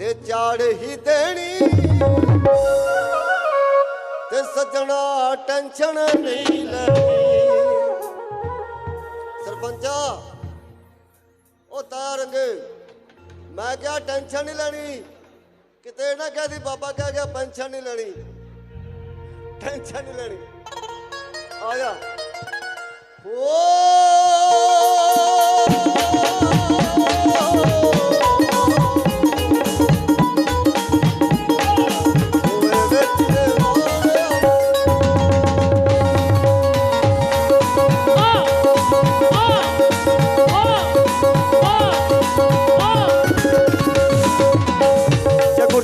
ਤੇ ਚਾੜ ਹੀ ਦੇਣੀ। ਤੇ ਸੱਜਣਾ ਟੈਨਸ਼ਨ ਨਹੀਂ ਲੈਣੀ। ਸਰਪੰਚਾ, ਉਹ ਤਾਰੰਗ ਮੈਂ ਕਿਹਾ ਟੈਨਸ਼ਨ ਨਹੀਂ ਲੈਣੀ। ਕਿਤੇ ਨਾ ਕਹਦੀ ਬਾਬਾ ਕਹਿ ਗਿਆ ਪੈਨਸ਼ਨ ਨਹੀਂ ਲੈਣੀ। ਟੈਨਸ਼ਨ ਨਹੀਂ ਲੈਣੀ। ਆ ਜਾ। ਜੇ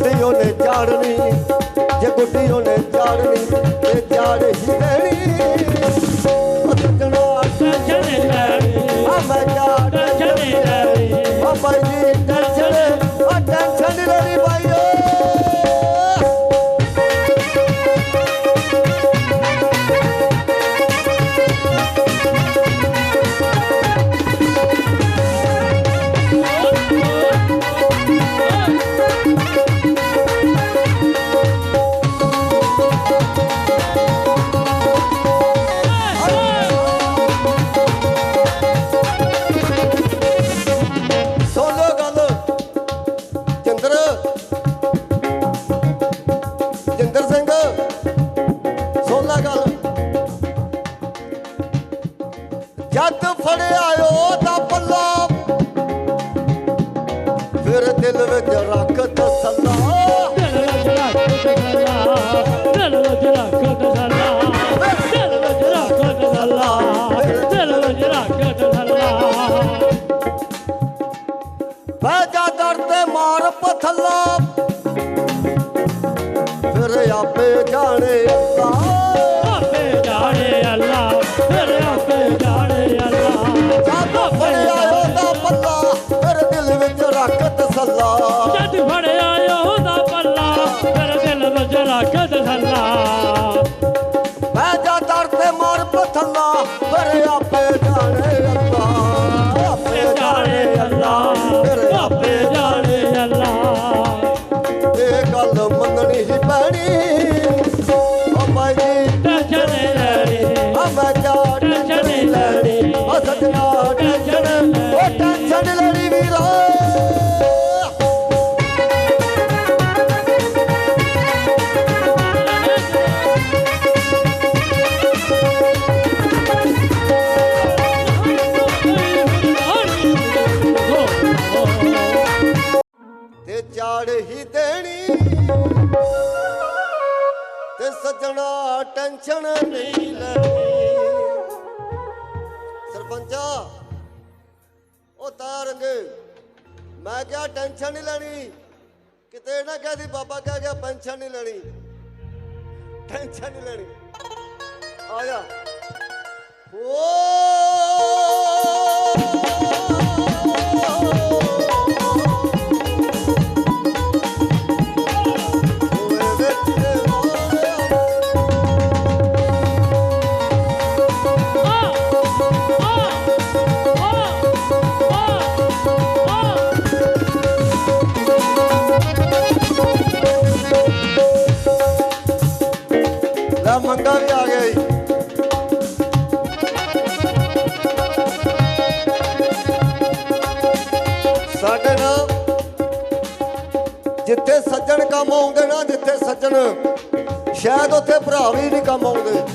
ਗੁੱਡੀ ਉਹਨੇ ਝਾੜਨੀ ਜੇ ਗੁੱਡੀ ਉਹਨੇ ਝਾੜਨੀ ਤੇ ਝਾੜ ਹੀ ਦੇਣੀ ਫੜਿਆ ਉਹਦਾ ਪੱਲਾ। ਫਿਰ ਦਿਲ ਵਿੱਚ ਰੱਖ ਤਸੱਲਾ ਬਹਿ ਜਾ ਦਰ ਤੇ ਮਾਰ ਪਥੱਲਾ। ਫਿਰ ਆਪੇ ਜਾਣੇ ਅੱਲਾ ਤਸੱਲਾ ਤੇ ਹੀ ਦੇਣੀ। ਤੇ ਸੱਜਣਾ ਟੈਨਸ਼ਨ ਨਹੀਂ ਲੈਣੀ। ਸਰਪੰਚਾ, ਉਹ ਤਾਰੰਗ, ਮੈਂ ਕਿਹਾ ਟੈਨਸ਼ਨ ਨਹੀਂ ਲੈਣੀ। ਕਿਤੇ ਨਾ ਕਹਦੀ ਬਾਬਾ ਕਹਿ ਗਿਆ ਪੈਨਸ਼ਨ ਨਹੀਂ ਲੈਣੀ। ਟੈਨਸ਼ਨ ਨਹੀਂ ਲੈਣੀ। ਆ ਜਾ। ਓ ਲੈ ਮੰਗਾ ਵੀ ਆ ਗਿਆ ਜੀ। ਸਾਡੇ ਨਾਲ ਜਿੱਥੇ ਸੱਜਣ ਕੰਮ ਆਉਂਦੇ ਨਾ, ਜਿੱਥੇ ਸੱਜਣ, ਸ਼ਾਇਦ ਉੱਥੇ ਭਰਾ ਵੀ ਨਹੀਂ ਕੰਮ ਆਉਂਦੇ।